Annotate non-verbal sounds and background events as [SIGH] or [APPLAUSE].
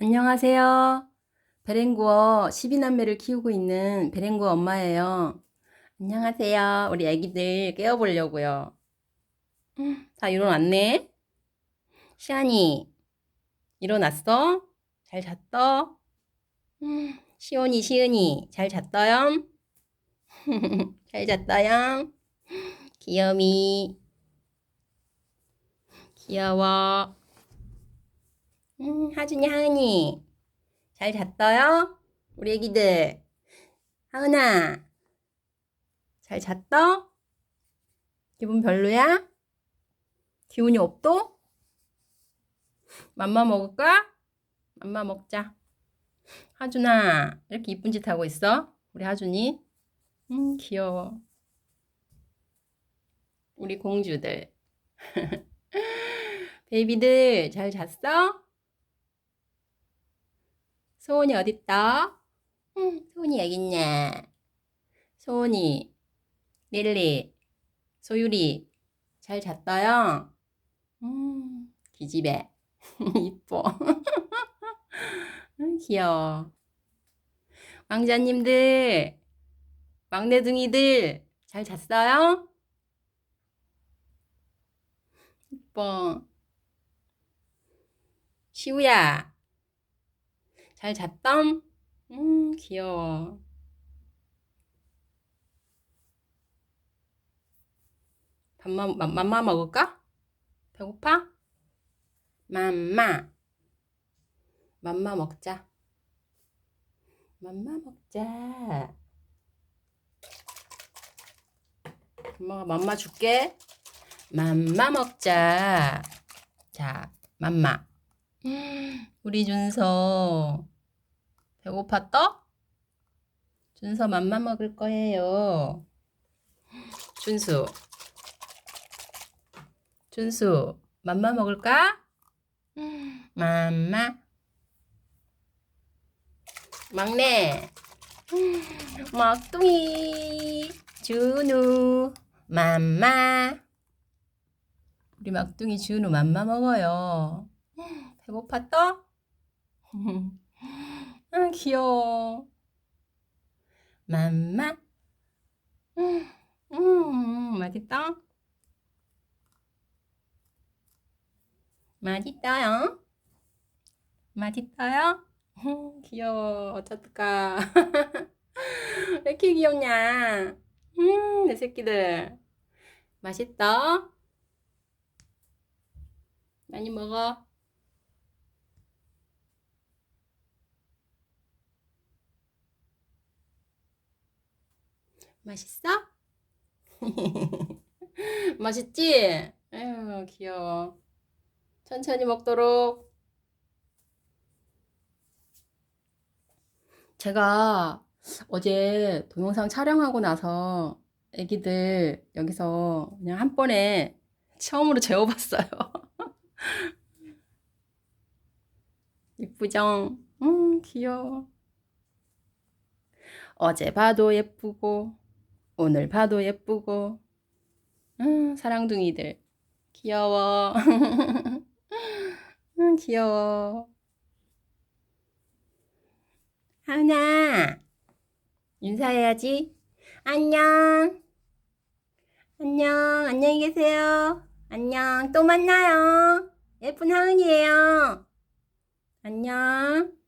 안녕하세요. 베렌구어 12남매를 키우고 있는 베렌구어 엄마예요. 안녕하세요. 우리 애기들 깨워보려고요. 다 일어났네? 시안이, 일어났어? 잘 잤어? 음, 시온이, 시은이, 잘 잤어요? [LAUGHS] 잘 잤어요? 귀여미. 귀여워. 음, 하준이, 하은이. 잘 잤어요? 우리 애기들. 하은아. 잘 잤어? 기분 별로야? 기운이 없어? 맘마 먹을까? 맘마 먹자. 하준아, 이렇게 이쁜 짓 하고 있어? 우리 하준이? 음, 귀여워. 우리 공주들. [LAUGHS] 베이비들, 잘 잤어? 소원이 어딨다? 응, 소원이 여기 있네. 소원이, 릴리, 소율이, 잘 잤어요? 음, 기집애. [LAUGHS] 이뻐. [LAUGHS] 음, 귀여워. 왕자님들, 막내둥이들, 잘 잤어요? 이뻐. 시우야, 잘 잤담? 음, 귀여워. 맘- 맘마 먹을까? 배고파? 맘마. 맘마 먹자. 맘마 먹자. 엄마가 맘마 줄게. 맘마 먹자. 자, 맘마. [GASPS] 우리 준서. 배고팠어? 준서 맘마 먹을 거예요. 준수. 준수, 맘마 먹을까? 맘마. 막내. 막둥이. 준우. 맘마. 우리 막둥이 준우 맘마 먹어요. 배고팠어? [LAUGHS] 아, 귀여워. 맘마. 음, 음, 맛있다. 맛있어요? 맛있어요? 음, [LAUGHS] 귀여워. 어쩔까? [LAUGHS] 왜 이렇게 귀엽냐? 음, 내 새끼들. 맛있다? 많이 먹어. 맛있어? [LAUGHS] 맛있지? 에휴, 귀여워. 천천히 먹도록. 제가 어제 동영상 촬영하고 나서 애기들 여기서 그냥 한 번에 처음으로 [LAUGHS] 재워봤어요. [LAUGHS] 이쁘죠? 음, 귀여워. 어제 봐도 예쁘고, 오늘 봐도 예쁘고, 음, 사랑둥이들. 귀여워. [LAUGHS] 음, 귀여워. 하은아, 인사해야지. 안녕. 안녕. 안녕히 계세요. 안녕. 또 만나요. 예쁜 하은이에요. 안녕.